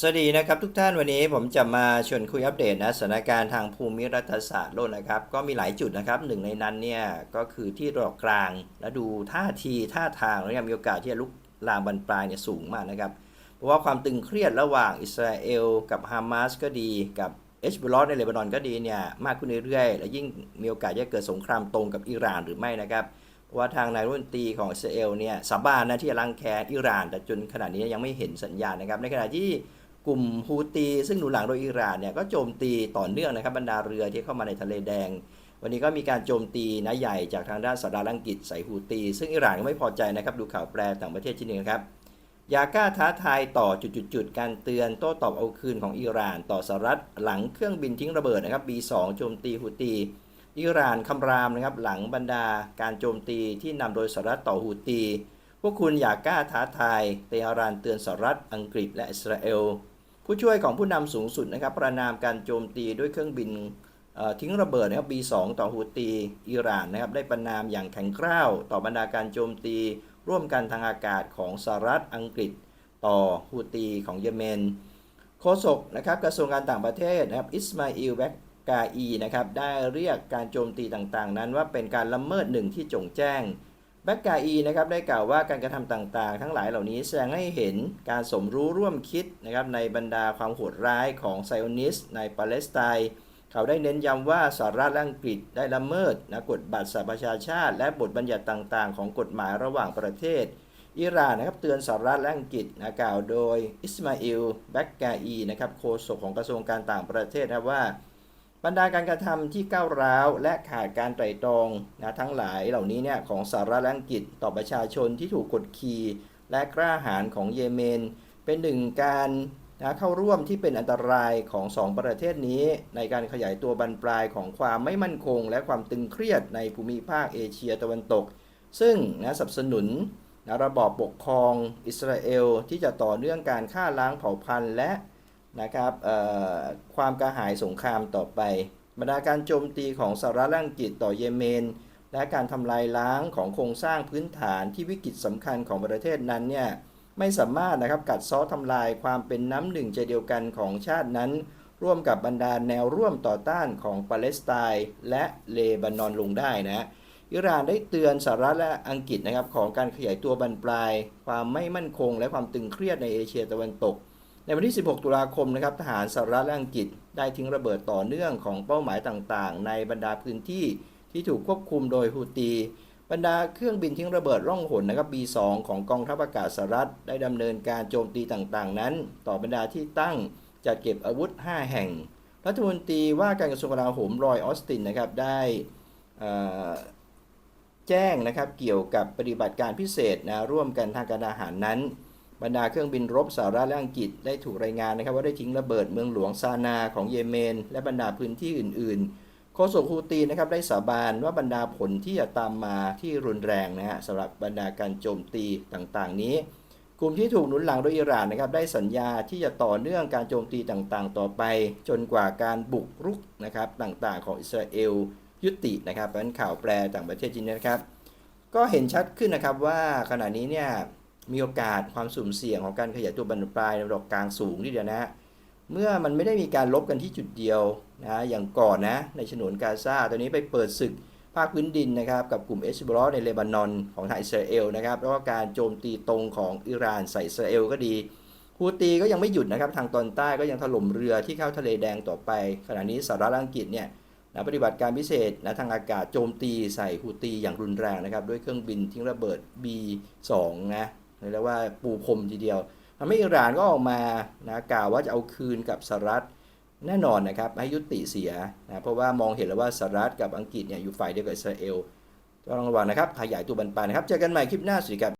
สวัสดีนะครับทุกท่านวันนี้ผมจะมาชวนคุยอัปเดตนะสถานการณ์ทางภูมิรัฐศาสตร์โลกนะครับ ก็มีหลายจุดนะครับหนึ่งในนั้นเนี่ยก็คือที่ตะวันอกกลางและดูท่าทีท่าทางแล้วมีโอกาสที่จะลุกลามบานปลายเนี่ยสูงมากนะครับ เพราะว่าความตึงเครียดระหว่างอิสราเอลกับฮามาสก็ดีกับเอชบลอในเลบานอนก็ดีเนี่ยมากขึ้นเรื่อยๆ และยิ่งมีโอกาสจะเกิดสงครามตรงกับอิหร่านหรือไม่นะครับเพราะว่าทางนายรัฐมนตรีของอิสราเอลเนี่ยสาบานนะที่จะรังแคอิหร่าน แต่จนขณะนี้ยังไม่เห็นสัญญาณนะครับ ในขณะที่ กลุ่มฮูตีซึ่งหนุนหลังโดยอิหร่านเนี่ยก็โจมตีต่อเนื่องนะครับบรรดาเรือที่เข้ามาในทะเลแดง วันนี้ก็มีการโจมตีนะใหญ่จากทางด้านสหรัฐอังกฤษใส่ฮูตี ซึ่งอิหร่านก็ไม่พอใจนะครับดูข่าวแปลต่างประเทศชิ้นหนึ่งครับยากล้าท้าทายต่อจุดๆๆการเตือนโต้ตอบเอาคืนของอิหร่าน ต่อสหรัฐหลังเครื่องบินทิ้งระเบิดนะครับ B2 โจมตีฮูตีอิหร่านคำรามนะครับหลังบรรดาการโจมตีที่นำโดยสหรัฐต่อฮูตี พวกคุณอย่ากล้าท้าทายเตหะรานเตือนสหรัฐอังกฤษและอิสราเอล ผู้ช่วยของผู้นำสูงสุดนะครับประนามการโจมตีด้วยเครื่องบินทิ้งระเบิดนะครับ B2 ต่อฮูตีอิหร่านนะครับได้ประนามอย่างแข็งกร้าว ต่อบรรดาการโจมตี ร่วมกันทางอากาศของสหรัฐอังกฤษ ต่อฮูตีของเยเมนโฆษกนะครับกระทรวงการต่างประเทศนะครับอิสมาอิลแบกกาอีนะครับได้เรียกการโจมตีต่างๆ นั้นว่าเป็นการละเมิดหนึ่งที่จงแจ้ง แบกกาอีนะครับได้กล่าวว่าการกระทำต่างๆ ทั้งหลายเหล่านี้แสดงให้เห็นการสมรู้ร่วมคิดนะครับในบรรดาความโหดร้ายของไซออนิสต์ในปาเลสไตน์เขาได้เน้นย้ำว่าสหรัฐละอังกฤษได้ละเมิดนะกฎบัตรสหประชาชาติ และบทบัญญัติต่างๆ ของกฎหมายระหว่างประเทศ อิหร่านนะครับเตือนสหรัฐและอังกฤษนะกล่าวโดยอิสมาอิลแบกกาอีนะครับโฆษกของกระทรวงการต่างประเทศนะว่า บรรดาการกระทำที่ก้าวร้าว และขาดการไตร่ตรองนะทั้งหลายเหล่านี้เนี่ยของสหรัฐและอังกฤษต่อประชาชนที่ถูกกดขี่ และกล้าหาญของเยเมน เป็นหนึ่งการนะเข้าร่วมที่เป็นอันตรายของสองประเทศนี้ ในการขยายตัวบรรปลายของความไม่มั่นคง และความตึงเครียดในภูมิภาคเอเชียตะวันตก ซึ่งนะสนับสนุนนะระบอบปกครองอิสราเอลที่จะต่อเนื่องการฆ่าล้างเผ่าพันธุ์และ นะครับความกระหายสงครามต่อไปบรรดาการโจมตีของสหรัฐอังกฤษต่อเยเมน และการทำลายล้างของโครงสร้างพื้นฐานที่วิกฤตสำคัญของประเทศนั้นเนี่ยไม่สามารถนะครับกัดซาะทำลายความเป็นน้ำหนึ่งใจเดียวกันของชาตินั้น ร่วมกับบรรดาแนวร่วมต่อต้านของปาเลสไตน์และเลบานอนลงได้นะอิหร่านได้เตือนสหรัฐและอังกฤษนะครับของการขยายตัวบรรปลาย ความไม่มั่นคง และความตึงเครียดในเอเชียตะวันตก ในวันที่ 16 ตุลาคมนะครับทหารสหรัฐและอังกฤษได้ทิ้งระเบิดต่อเนื่องของเป้าหมายต่างๆ ในบรรดาพื้นที่ที่ถูกควบคุมโดยฮูตี บรรดาเครื่องบินทิ้งระเบิดร่องหนนะครับ B2 ของกองทัพอากาศสหรัฐได้ดำเนินการโจมตีต่างๆ นั้น ต่อบรรดาที่ตั้งจัดเก็บอาวุธ 5 แห่ง รัฐมนตรีว่าการกระทรวงกลาโหมรอยออสตินนะครับได้แจ้งนะครับเกี่ยวกับปฏิบัติการพิเศษนะร่วมกันทางการอาหารนั้น บรรดาเครื่องบินรบสหรัฐและอังกฤษได้ถูกรายงานนะครับว่าได้ทิ้งระเบิดเมืองหลวงซานาของเยเมน และบรรดาพื้นที่อื่น ๆ โฆษกฮูตีนะครับได้สาบานว่าบรรดาผลที่จะตามมาที่รุนแรงนะฮะสำหรับบรรดาการโจมตีต่างๆ นี้ กลุ่มที่ถูกหนุนหลังโดยอิหร่านนะครับได้สัญญาที่จะต่อเนื่องการโจมตีต่างๆ ต่อไป จนกว่าการบุกรุกนะครับต่างๆ ของอิสราเอลยุตินะครับเป็นข่าวแปลต่างประเทศจริงนะครับ ก็เห็นชัดขึ้นนะครับว่าขณะนี้เนี่ย มีโอกาสความสุ่มเสี่ยงของการขยายตัวบรรปลายในระดับกลางสูงทีเดียวนะฮะเมื่อมันไม่ได้มีการลบกันที่จุดเดียวนะอย่างก่อนนะในฉนวนกาซาตอนนี้ไปเปิดศึกภาคพื้นดินนะครับกับกลุ่มเอชบรอในเลบานอนของทางอิสราเอลนะครับแล้วก็การโจมตีตรงของอิหร่านใส่อิสราเอลก็ดีฮูตีก็ยังไม่หยุดนะครับทางตอนใต้ก็ยังถล่มเรือที่เข้าทะเลแดงต่อไป ขณะนี้สหรัฐอังกฤษเนี่ยนะปฏิบัติการพิเศษนะทางอากาศโจมตีใส่ฮูตีอย่างรุนแรงนะครับด้วยเครื่องบินทิ้งระเบิด B2 นะ เรียกว่าปูพรมทีเดียวทำให้อิหร่านก็ออกมานะกล่าวว่าจะเอาคืนกับสหรัฐแน่นอนนะครับให้ยุติเสียนะเพราะว่ามองเห็นแล้วว่าสหรัฐกับอังกฤษเนี่ยอยู่ฝ่ายเดียวกับอิสราเอลต้องระวังนะครับขยายตัวบันปลายนะครับเจอกันใหม่คลิปหน้าสวัสดีครับ